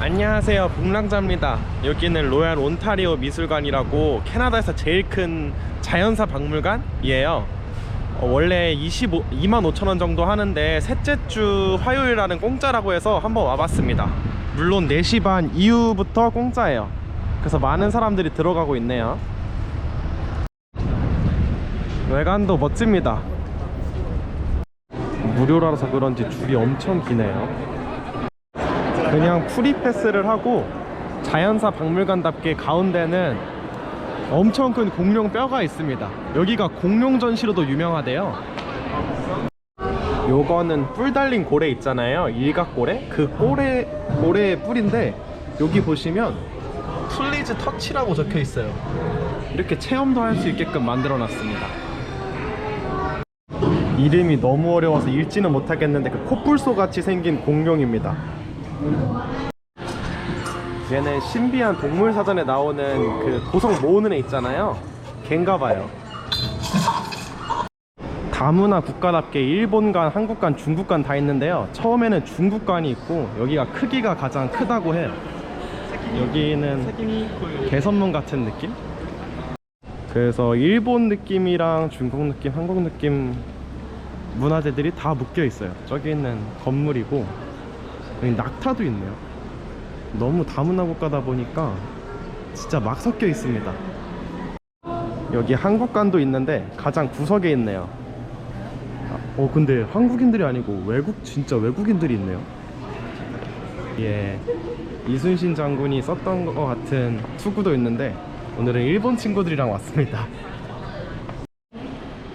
안녕하세요. 북랑자입니다. 여기는 로얄 온타리오 미술관이라고 캐나다에서 제일 큰 자연사 박물관이에요. 어, 원래 25, 2만 5천 원 정도 하는데 셋째 주 화요일날은 공짜라고 해서 한번 와봤습니다. 물론 4시 반 이후부터 공짜예요. 그래서 많은 사람들이 들어가고 있네요. 외관도 멋집니다. 무료라서 그런지 줄이 엄청 기네요 그냥 프리패스를 하고 자연사 박물관답게 가운데는 엄청 큰 공룡 뼈가 있습니다. 여기가 공룡 전시로도 유명하대요. 요거는 뿔 달린 고래 있잖아요. 일각고래? 그 고래 고래의 뿔인데 여기 보시면 플리즈 터치라고 적혀 있어요. 이렇게 체험도 할 수 있게끔 만들어 놨습니다. 이름이 너무 어려워서 읽지는 못하겠는데 그 코뿔소 같이 생긴 공룡입니다 얘는 신비한 동물 사전에 나오는 그 보석 모으는 애 있잖아요. 걘가 봐요. 다문화 국가답게 일본관, 한국관, 중국관 다 있는데요. 처음에는 중국관이 있고 여기가 크기가 가장 크다고 해요. 여기는 개선문 같은 느낌? 그래서 일본 느낌이랑 중국 느낌, 한국 느낌 문화재들이 다 묶여 있어요. 저기 있는 건물이고 여기 낙타도 있네요. 너무 다문화 국 가다 보니까 진짜 막 섞여 있습니다. 여기 한국관도 있는데 가장 구석에 있네요. 아, 어 근데 한국인들이 아니고 외국 진짜 외국인들이 있네요. 예, 이순신 장군이 썼던 것 같은 투구도 있는데 오늘은 일본 친구들이랑 왔습니다.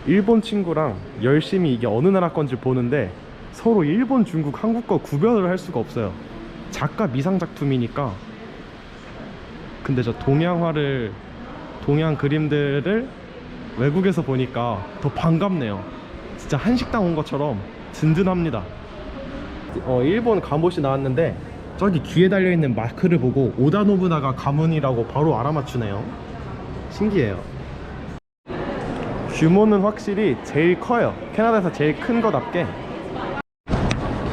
일본 친구랑 열심히 이게 어느 나라 건지 보는데 서로 일본, 중국, 한국 거 구별을 할 수가 없어요. 작가 미상 작품이니까. 근데 저 동양화를 동양 그림들을 외국에서 보니까 더 반갑네요. 진짜 한식당 온 것처럼 든든합니다. 어, 일본 가옷이 나왔는데 저기 귀에 달려 있는 마크를 보고 오다 노부나가 가문이라고 바로 알아맞추네요. 신기해요. 규모는 확실히 제일 커요. 캐나다에서 제일 큰 거답게.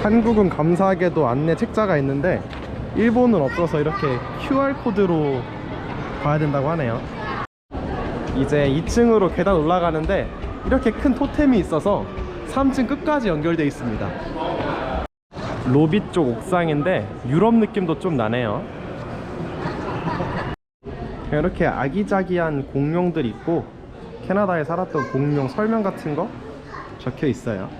한국은 감사하게도 안내 책자가 있는데 일본은 없어서 이렇게 QR코드로 봐야 된다고 하네요. 이제 2층으로 계단 올라가는데 이렇게 큰 토템이 있어서 3층 끝까지 연결되어 있습니다. 로비 쪽 옥상인데 유럽 느낌도 좀 나네요. 이렇게 아기자기한 공룡들 있고 캐나다에 살았던 공룡 설명 같은 거 적혀 있어요.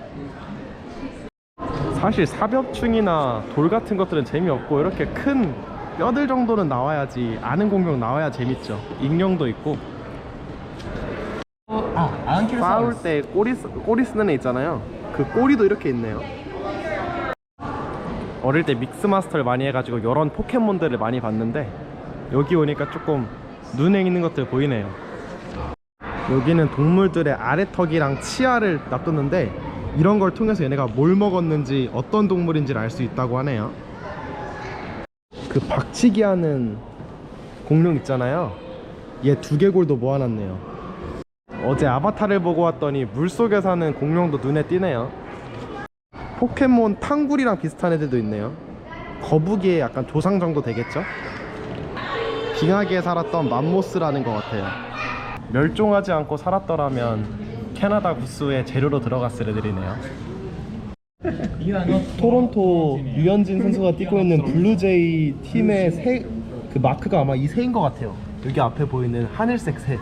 사실 사벽충이나 돌 같은 것들은 재미없고 이렇게 큰 뼈들 정도는 나와야지 아는 공룡 나와야 재밌죠. 익룡도 있고 아, 안키를 싸울 때 꼬리 쓰- 꼬리 쓰는 애 있잖아요. 그 꼬리도 이렇게 있네요. 어릴 때 믹스 마스터를 많이 해가지고 이런 포켓몬들을 많이 봤는데 여기 오니까 조금 눈에 있는 것들 보이네요. 여기는 동물들의 아래턱이랑 치아를 놔뒀는데 이런 걸 통해서 얘네가 뭘 먹었는지 어떤 동물인지를 알 수 있다고 하네요. 그 박치기 하는 공룡 있잖아요. 얘 두개골도 모아놨네요. 어제 아바타를 보고 왔더니 물속에 사는 공룡도 눈에 띄네요. 포켓몬 탕굴이랑 비슷한 애들도 있네요. 거북이의 약간 조상 정도 되겠죠? 빙하기에 살았던 맘모스라는 것 같아요. 멸종하지 않고 살았더라면 캐나다 구스의 재료로 들어갔을 애들이네요. 토론토 유현진 선수가 뛰고 있는 블루제이 팀의 새, 그 마크가 아마 이 새인 것 같아요. 여기 앞에 보이는 하늘색 새.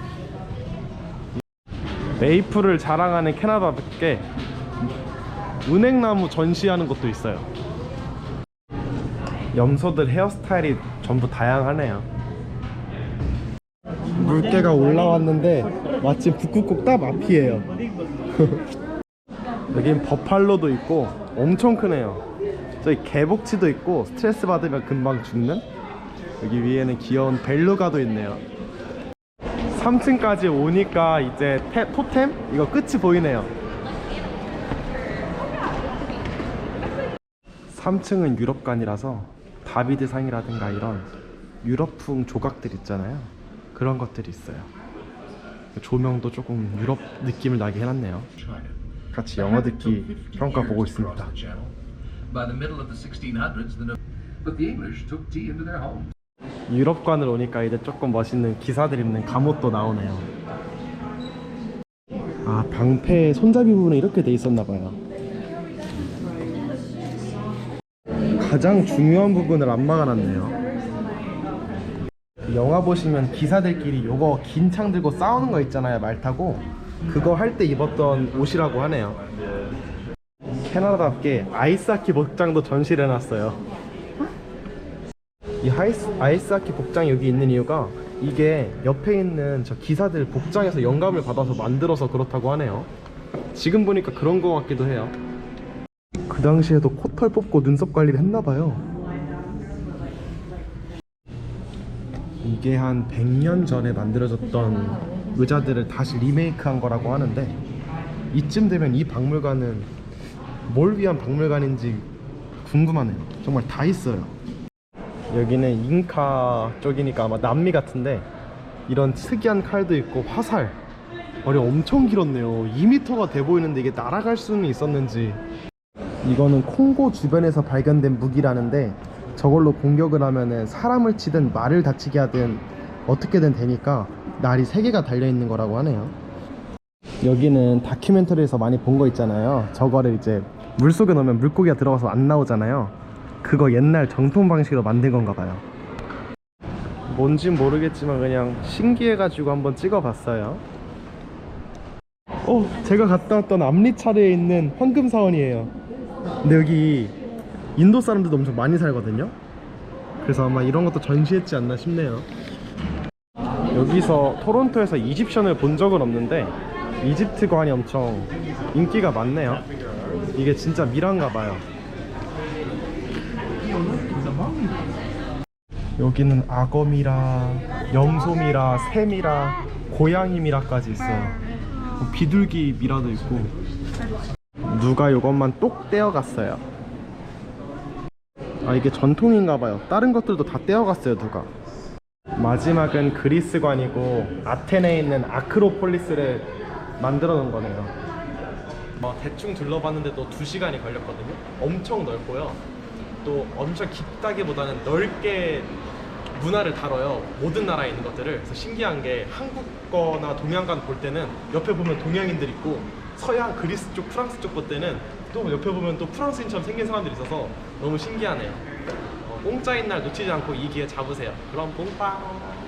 메이플을 자랑하는 캐나다답게 은행나무 전시하는 것도 있어요. 염소들 헤어스타일이 전부 다양하네요. 물개가 올라왔는데 마침 북극곡 딱 앞이에요. 여긴 버팔로도 있고 엄청 크네요. 저기 개복치도 있고 스트레스 받으면 금방 죽는 여기 위에는 귀여운 벨루가도 있네요. 3층까지 오니까 이제 테- 토템 이거 끝이 보이네요. 3층은 유럽관이라서 다비드 상이라든가 이런 유럽풍 조각들 있잖아요. 그런 것들이 있어요. 조명도 조금 유럽 느낌을 나게 해놨네요. 같이 영어 듣기 평가 보고 있습니다. By the middle of the 1600s, the but the English took tea into their homes. 유럽관을 오니까 이제 조금 멋있는 기사들 입는 갑옷도 나오네요. 아 방패 손잡이 부분은 이렇게 돼 있었나 봐요. 가장 중요한 부분을 안 막아놨네요. 영화 보시면 기사들끼리 요거 긴 창 들고 싸우는 거 있잖아요 말 타고 그거 할 때 입었던 옷이라고 하네요. 캐나다답게 아이스하키 복장도 전시를 해놨어요. 이 하이스, 아이스하키 복장이 여기 있는 이유가 이게 옆에 있는 저 기사들 복장에서 영감을 받아서 만들어서 그렇다고 하네요. 지금 보니까 그런 거 같기도 해요. 그 당시에도 코털 뽑고 눈썹 관리를 했나봐요. 이게 한 100년 전에 만들어졌던 의자들을 다시 리메이크한 거라고 하는데 이쯤 되면 이 박물관은 뭘 위한 박물관인지 궁금하네요. 정말 다 있어요. 여기는 잉카 쪽이니까 아마 남미 같은데 이런 특이한 칼도 있고 화살 머리 엄청 길었네요 2m가 돼 보이는데 이게 날아갈 수는 있었는지 이거는 콩고 주변에서 발견된 무기라는데 저걸로 공격을 하면은 사람을 치든 말을 다치게 하든 어떻게든 되니까 날이 3개가 달려있는 거라고 하네요. 여기는 다큐멘터리에서 많이 본 거 있잖아요. 저거를 이제 물속에 넣으면 물고기가 들어가서 안 나오잖아요. 그거 옛날 정통 방식으로 만든 건가 봐요. 뭔진 모르겠지만 그냥 신기해가지고 한번 찍어봤어요. 어 제가 갔다 왔던 암리차례에 있는 황금사원이에요. 근데 여기 인도 사람들도 엄청 많이 살거든요 그래서 아마 이런 것도 전시했지 않나 싶네요 여기서 토론토에서 이집션을 본 적은 없는데 이집트 관이 엄청 인기가 많네요 이게 진짜 미라인가 봐요 여기는 악어미라, 염소미라, 새미라, 고양이미라까지 있어요. 뭐 비둘기 미라도 있고. 누가 이것만 똑 떼어갔어요. 아 이게 전통인가 봐요. 다른 것들도 다 떼어갔어요 누가. 마지막은 그리스관이고 아테네에 있는 아크로폴리스를 만들어 놓은 거네요. 뭐 대충 둘러봤는데도 2시간이 걸렸거든요. 엄청 넓고요. 또 엄청 깊다기보다는 넓게 문화를 다뤄요. 모든 나라에 있는 것들을. 그래서 신기한 게 한국 거나 동양관 볼 때는 옆에 보면 동양인들 있고 서양 그리스 쪽, 프랑스 쪽 볼 때는 또 옆에 보면 또 프랑스인처럼 생긴 사람들이 있어서 너무 신기하네요. 어, 공짜인 날 놓치지 않고 이 기회 잡으세요. 그럼 뽕빵!